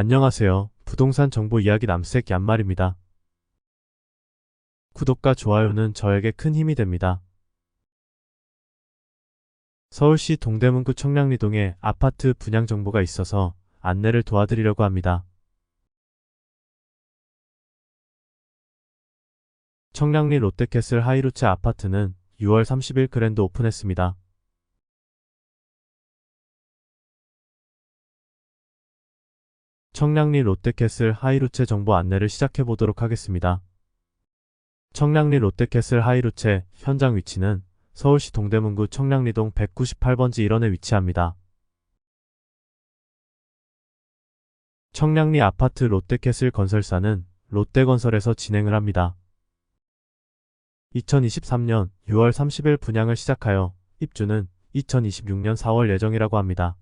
안녕하세요. 부동산 정보 이야기 남색 얀말입니다. 구독과 좋아요는 저에게 큰 힘이 됩니다. 서울시 동대문구 청량리동에 아파트 분양 정보가 있어서 안내를 도와드리려고 합니다. 청량리 롯데캐슬 하이루츠 아파트는 6월 30일 그랜드 오픈했습니다. 청량리 롯데캐슬 하이루체 정보 안내를 시작해 보도록 하겠습니다. 청량리 롯데캐슬 하이루체 현장 위치는 서울시 동대문구 청량리동 198번지 1원에 위치합니다. 청량리 아파트 롯데캐슬 건설사는 롯데건설에서 진행을 합니다. 2023년 6월 30일 분양을 시작하여 입주는 2026년 4월 예정이라고 합니다.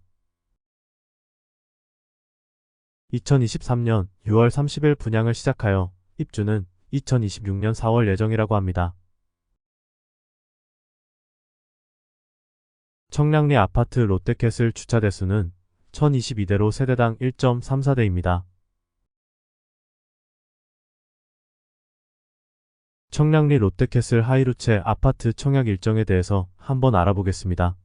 2023년 6월 30일 분양을 시작하여 입주는 2026년 4월 예정이라고 합니다. 청량리 아파트 롯데캐슬 주차 대수는 1022대로 세대당 1.34대입니다. 청량리 롯데캐슬 하이루체 아파트 청약 일정에 대해서 한번 알아보겠습니다.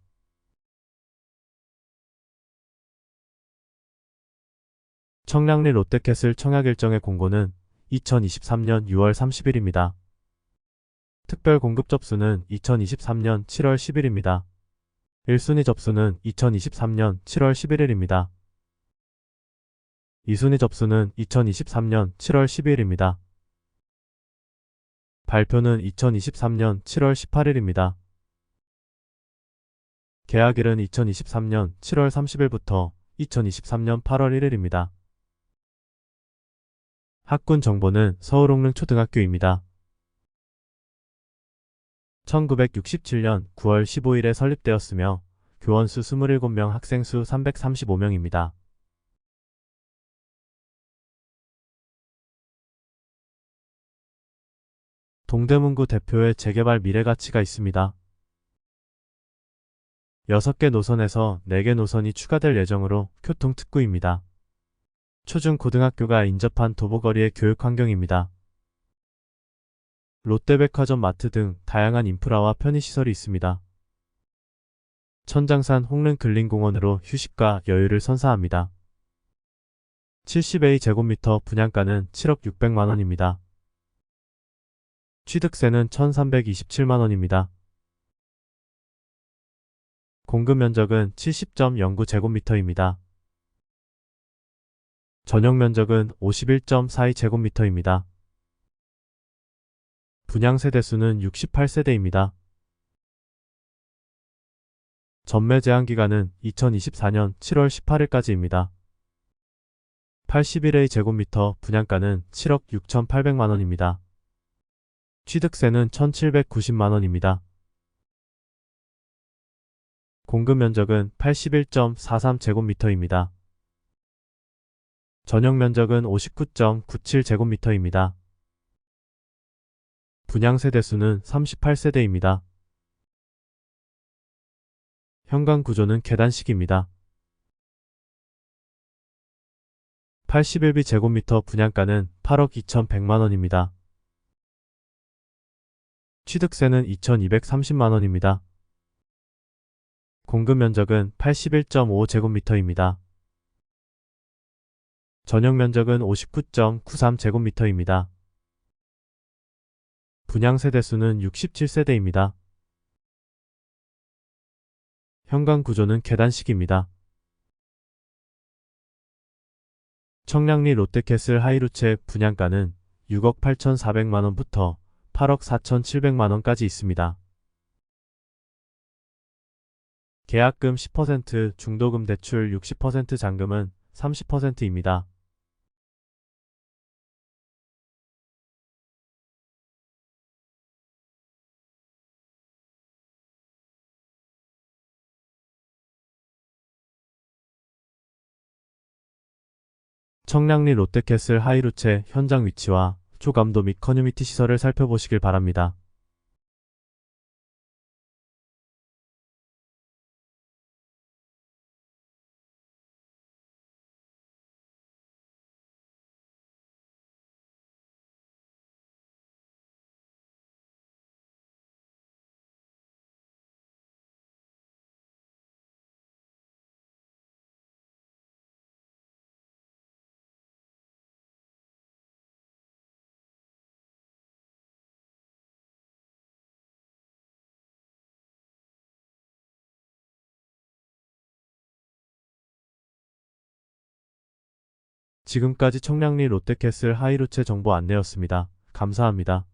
청량리 롯데캐슬 청약 일정의 공고는 2023년 6월 30일입니다. 특별 공급 접수는 2023년 7월 10일입니다. 1순위 접수는 2023년 7월 11일입니다. 2순위 접수는 2023년 7월 12일입니다. 발표는 2023년 7월 18일입니다. 계약일은 2023년 7월 30일부터 2023년 8월 1일입니다. 학군 정보는 서울옥릉 초등학교입니다. 1967년 9월 15일에 설립되었으며 교원수 27명 학생 수 335명입니다. 동대문구 대표의 재개발 미래가치가 있습니다. 6개 노선에서 4개 노선이 추가될 예정으로 교통특구입니다. 초중고등학교가 인접한 도보거리의 교육 환경입니다. 롯데백화점 마트 등 다양한 인프라와 편의시설이 있습니다. 천장산 홍릉 근린공원으로 휴식과 여유를 선사합니다. 70A 제곱미터 분양가는 7억 600만원입니다. 취득세는 1327만원입니다. 공급 면적은 70.09제곱미터입니다. 전용 면적은 51.42제곱미터입니다. 분양 세대수는 68세대입니다. 전매 제한 기간은 2024년 7월 18일까지입니다. 81A 제곱미터 분양가는 7억 6,800만원입니다. 취득세는 1,790만원입니다. 공급 면적은 81.43제곱미터입니다. 전용 면적은 59.97제곱미터입니다. 분양 세대 수는 38세대입니다. 현관 구조는 계단식입니다. 81B 제곱미터 분양가는 8억 2,100만원입니다. 취득세는 2,230만원입니다. 공급 면적은 81.5제곱미터입니다. 전용 면적은 59.93제곱미터입니다. 분양 세대수는 67세대입니다. 현관 구조는 계단식입니다. 청량리 롯데캐슬 하이루체 분양가는 6억 8,400만원부터 8억 4,700만원까지 있습니다. 계약금 10%, 중도금 대출 60% 잔금은 30%입니다. 청량리 롯데캐슬 하이루체 현장 위치와 초감도 및 커뮤니티 시설을 살펴보시길 바랍니다. 지금까지 청량리 롯데캐슬 하이루체 정보 안내였습니다. 감사합니다.